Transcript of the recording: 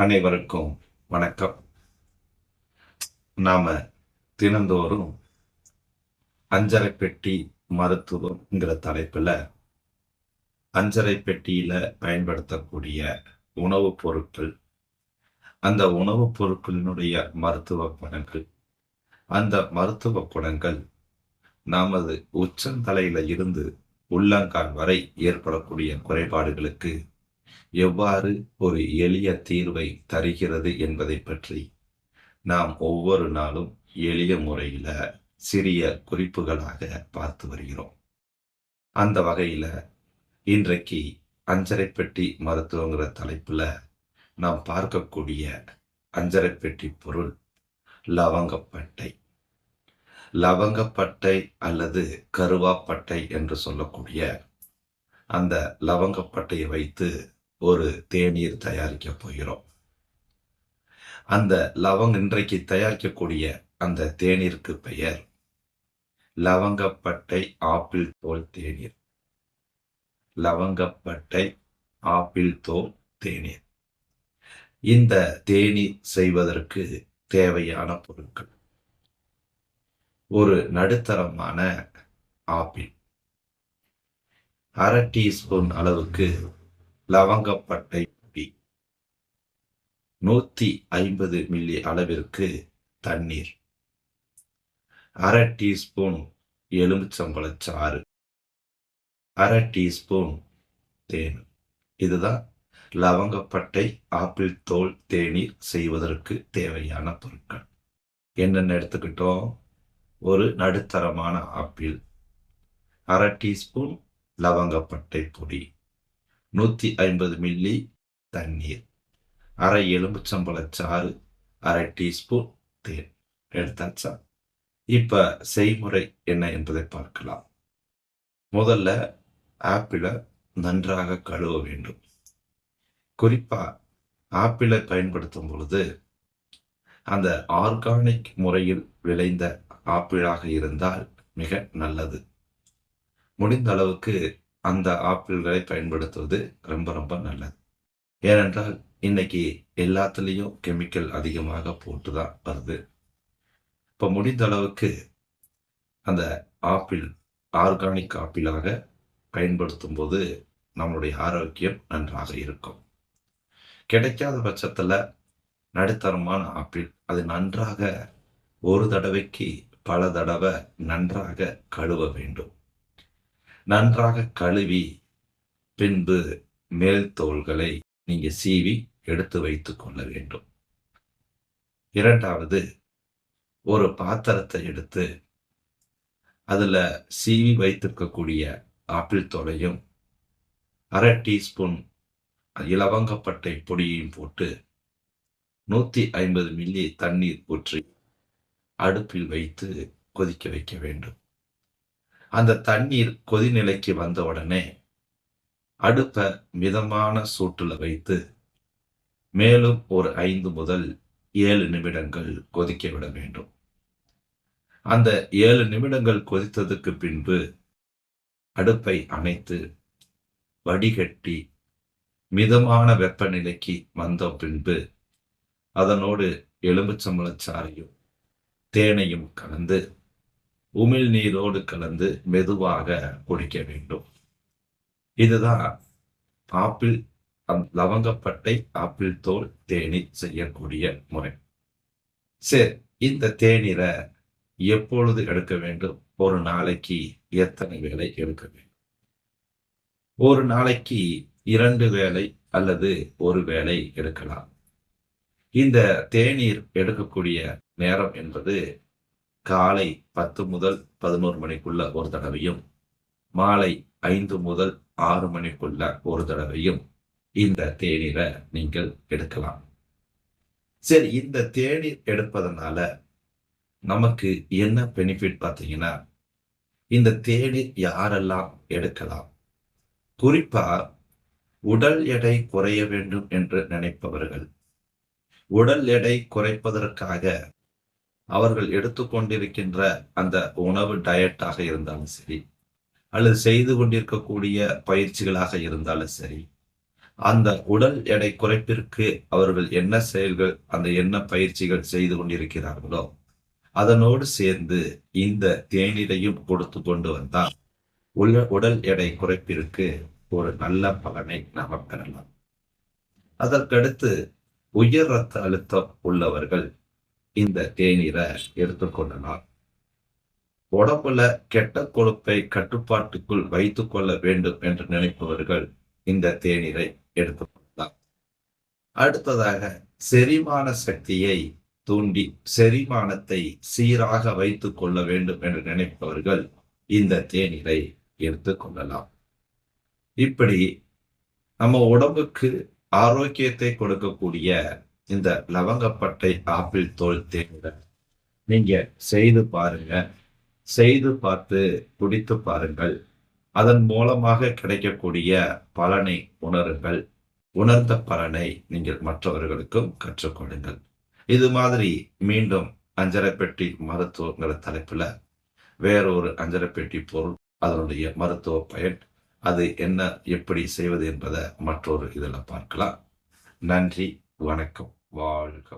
அனைவருக்கும் வணக்கம். நாம தினந்தோறும் அஞ்சரை பெட்டி மருத்துவம்ங்கிற தலைப்புல அஞ்சரை பெட்டியில பயன்படுத்தக்கூடிய உணவுப் பொருட்கள் அந்த உணவுப் பொருட்களினுடைய மருத்துவ குணங்கள் அந்த மருத்துவ குணங்கள் நமது உச்சந்தலையில இருந்து உள்ளங்கால் வரை ஏற்படக்கூடிய குறைபாடுகளுக்கு எவ்வாறு ஒரு எளிய தீர்வை தருகிறது என்பதை பற்றி நாம் ஒவ்வொரு நாளும் எளிய முறையில சிறிய குறிப்புகளாக பார்த்து வருகிறோம். அந்த வகையில இன்றைக்கு அஞ்சரைப்பெட்டி மருத்துவங்கிற தலைப்புல நாம் பார்க்கக்கூடிய அஞ்சரைப்பெட்டி பொருள் லவங்கப்பட்டை. லவங்கப்பட்டை அல்லது கருவாப்பட்டை என்று சொல்லக்கூடிய அந்த லவங்கப்பட்டையை வைத்து ஒரு தேநீர் தயாரிக்க போகிறோம். அந்த லவங் இன்றைக்கு தயாரிக்கக்கூடிய அந்த தேநீருக்கு பெயர் லவங்கப்பட்டை ஆப்பிள் தோல் தேநீர். லவங்கப்பட்டை ஆப்பிள் தோல் தேநீர். இந்த தேநீர் செய்வதற்கு தேவையான பொருட்கள். ஒரு நடுத்தரமான ஆப்பிள். அரை டீஸ்பூன் அளவுக்கு லவங்கப்பட்டை பொடி. நூத்தி ஐம்பது மில்லி அளவிற்கு தண்ணீர். அரை டீஸ்பூன் எலுமிச்சம்பழச்சாறு அரை டீஸ்பூன் தேன். இதுதான் லவங்கப்பட்டை ஆப்பிள் தோல் தேநீர் செய்வதற்கு தேவையான பொருட்கள். என்னென்ன எடுத்துக்கிட்டோம்? ஒரு நடுத்தரமான ஆப்பிள். அரை டீஸ்பூன் லவங்கப்பட்டை பொடி. நூற்றி ஐம்பது மில்லி தண்ணீர். அரை எலும்புச்சம்பழச்சாறு அரை டீஸ்பூன் தேன். எடுத்தாச்சா இப்போ செய்முறை என்ன என்பதை பார்க்கலாம். முதல்ல ஆப்பிளை நன்றாக கழுவ வேண்டும். குறிப்பாக ஆப்பிளை பயன்படுத்தும் பொழுது அந்த ஆர்கானிக் முறையில் விளைந்த ஆப்பிளாக இருந்தால் மிக நல்லது. முடிந்த அளவுக்கு அந்த ஆப்பிள்களை பயன்படுத்துவது ரொம்ப ரொம்ப நல்லது. ஏனென்றால் இன்னைக்கு எல்லாத்துலேயும் கெமிக்கல் அதிகமாக போட்டு தான் வருது. இப்போ முடிந்த அளவுக்கு அந்த ஆப்பிள் ஆர்கானிக் ஆப்பிளாக பயன்படுத்தும் போது நம்மளுடைய ஆரோக்கியம் நன்றாக இருக்கும். கிடைக்காத பட்சத்தில் நடுத்தரமான ஆப்பிள் அது நன்றாக ஒரு தடவைக்கு பல தடவை நன்றாக கழுவ வேண்டும். நன்றாக கழுவி பின்பு மேல் தோள்களை நீங்க சீவி எடுத்து வைத்து கொள்ள வேண்டும். இரண்டாவது ஒரு பாத்திரத்தை எடுத்து அதுல சீவி வைத்திருக்கக்கூடிய ஆப்பிள் தோலையும் அரை டீஸ்பூன் இலவங்கப்பட்டை பொடியையும் போட்டு நூற்றி ஐம்பது மில்லி தண்ணீர் ஊற்றி அடுப்பில் வைத்து கொதிக்க வைக்க வேண்டும். அந்த தண்ணீர் கொதிநிலைக்கு வந்த உடனே அடுப்பை மிதமான சூட்டில் வைத்து மேலும் ஒரு ஐந்து முதல் ஏழு நிமிடங்கள் கொதிக்க விட வேண்டும். அந்த ஏழு நிமிடங்கள் கொதித்ததுக்கு பின்பு அடுப்பை அணைத்து வடிகட்டி மிதமான வெப்பநிலைக்கு வந்த பின்பு அதனோடு எலும்புச்சம்பளச்சாறையும் தேனையும் கலந்து உமிழ் நீரோடு கலந்து மெதுவாக குடிக்க வேண்டும். இதுதான் ஆப்பிள் லவங்கப்பட்டை ஆப்பிள் தோல் தேநீர் செய்யக்கூடிய முறை. சரி இந்த தேநீரை எப்பொழுது எடுக்க வேண்டும்? ஒரு நாளைக்கு எத்தனை வேலை எடுக்க வேண்டும்? ஒரு நாளைக்கு இரண்டு வேலை அல்லது ஒரு வேலை எடுக்கலாம். இந்த தேநீர் எடுக்கக்கூடிய நேரம் என்பது காலை பத்து முதல் பதினோரு மணிக்குள்ள ஒரு தடவையும் மாலை ஐந்து முதல் ஆறு மணிக்குள்ள ஒரு தடவையும் இந்த தேநீரை நீங்கள் எடுக்கலாம். சரி இந்த தேநீர் எடுப்பதனால நமக்கு என்ன பெனிஃபிட் பார்த்தீங்கன்னா இந்த தேநீர் யாரெல்லாம் எடுக்கலாம்? குறிப்பா உடல் எடை குறைய வேண்டும் என்று நினைப்பவர்கள். உடல் எடை குறைப்பதற்காக அவர்கள் எடுத்துக்கொண்டிருக்கின்ற அந்த உணவு டயட்டாக இருந்தாலும் சரி அல்லது செய்து கொண்டிருக்கக்கூடிய பயிற்சிகளாக இருந்தாலும் சரி அந்த உடல் எடை குறைப்பிற்கு அவர்கள் என்ன செயல்கள் அந்த என்ன பயிற்சிகள் செய்து கொண்டிருக்கிறார்களோ அதனோடு சேர்ந்து இந்த தேநீரையும் கொடுத்து கொண்டு வந்தால் உள்ள உடல் எடை குறைப்பிற்கு ஒரு நல்ல பலனை நாம் பெறலாம். அதற்கடுத்து உயர் ரத்த அழுத்தம் உள்ளவர்கள் இந்த தேநீரை எடுத்துக்கொள்ளலாம் உடம்புல கெட்ட கொழுப்பை கட்டுப்பாட்டுக்குள் வைத்துக் கொள்ள வேண்டும் என்று நினைப்பவர்கள் இந்த தேநீரை எடுத்துக்கொள்ளலாம் அடுத்ததாக செரிமான சக்தியை தூண்டி செரிமானத்தை சீராக வைத்துக் கொள்ள வேண்டும் என்று நினைப்பவர்கள் இந்த தேநீரை எடுத்துக்கொள்ளலாம் இப்படி நம்ம உடம்புக்கு ஆரோக்கியத்தை கொடுக்கக்கூடிய இந்த லவங்கப்பட்டை ஆப்பிள் தோல் தேநீரை நீங்க செய்து பாருங்க. செய்து பார்த்து குடித்து பாருங்கள். அதன் மூலமாக கிடைக்கக்கூடிய பலனை உணருங்கள். உணர்ந்த பலனை நீங்கள் மற்றவர்களுக்கும் கற்றுக்கொடுங்கள் இது மாதிரி மீண்டும் அஞ்சரைப்பெட்டி மருத்துவங்கிற தலைப்புல வேறொரு அஞ்சரைப்பெட்டி பொருள் அதனுடைய மருத்துவ பயன் அது என்ன எப்படி செய்வது என்பதை மற்றொரு இதில் பார்க்கலாம். நன்றி வணக்கம். 哇，这可